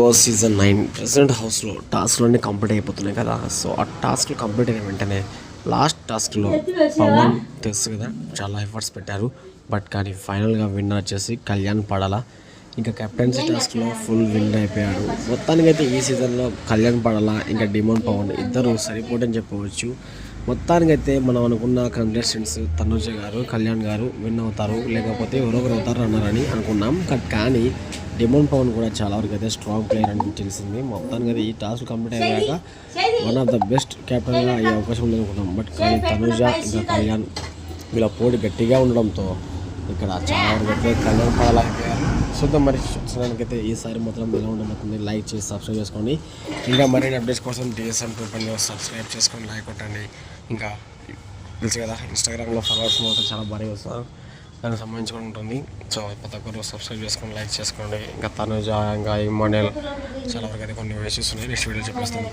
Boss season nine president హౌస్లో టాస్క్లన్నీ complete అయిపోతున్నాయి కదా. సో ఆ టాస్క్లు కంప్లీట్ అయిన వెంటనే లాస్ట్ టాస్క్లో పవన్ తెలుసు కదా చాలా ఎఫర్ట్స్ పెట్టారు. బట్ కానీ ఫైనల్గా విన్నర్ వచ్చేసి కళ్యాణ్ పడాల. ఇంకా కెప్టెన్సీ టాస్క్లో ఫుల్ విన్ అయిపోయాడు. మొత్తానికైతే ఈ సీజన్లో కళ్యాణ్ పడాల ఇంకా డిమాండ్ పవన్ ఇద్దరు సరిపోటని చెప్పవచ్చు. మొత్తానికైతే మనం అనుకున్న కంటెస్టెంట్స్ తనుజ గారు కళ్యాణ్ గారు విన్ అవుతారు. లేకపోతే ఎవరొకరు అవుతారు అన్నారని అనుకున్నాం. కానీ డిమోన్ పవన్ కూడా చాలా వరకు అయితే స్ట్రాంగ్ ప్లేయర్ అని తెలిసింది మొత్తానికి అయితే ఈ టాస్క్ కంప్లీట్ అయ్యాక వన్ ఆఫ్ ద బెస్ట్ కెప్టెన్గా అయ్యే అవకాశం ఉంది అనుకున్నాం బట్ కానీ తనుజ ఇంకా కళ్యాణ్ వీళ్ళ పోటీ గట్టిగా ఉండడంతో ఇక్కడ చాలా వరకు అయితే కళ్యాణ్ పడాలైపోయారు చూద్దాం మరి చూడడానికైతే ఈసారి మాత్రం ఎలా ఉండబోతుంది? లైక్ చేసి సబ్స్క్రైబ్ చేసుకోండి ఇంకా మరిన్ని అప్డేట్స్ కోసం డిఎస్ఎం టూ సబ్స్క్రైబ్ చేసుకొని లైక్ కొట్టండి. ఇంకా తెలుసు కదా ఇన్స్టాగ్రామ్లో ఫాలోవర్స్ మాత్రం చాలా భారీగా వస్తారు. దానికి సంబంధించి కూడా ఉంటుంది. సో ప్రతి ఒక్కరు సబ్స్క్రైబ్ చేసుకొని లైక్ చేసుకోండి. ఇంకా తనుజ ఇంకా ఈ మోడల్ చాలా వరకు అయితే కొన్ని వేసేస్తున్నాయి ఉన్నాయి నెక్స్ట్ వీడియో చెప్పేస్తాను.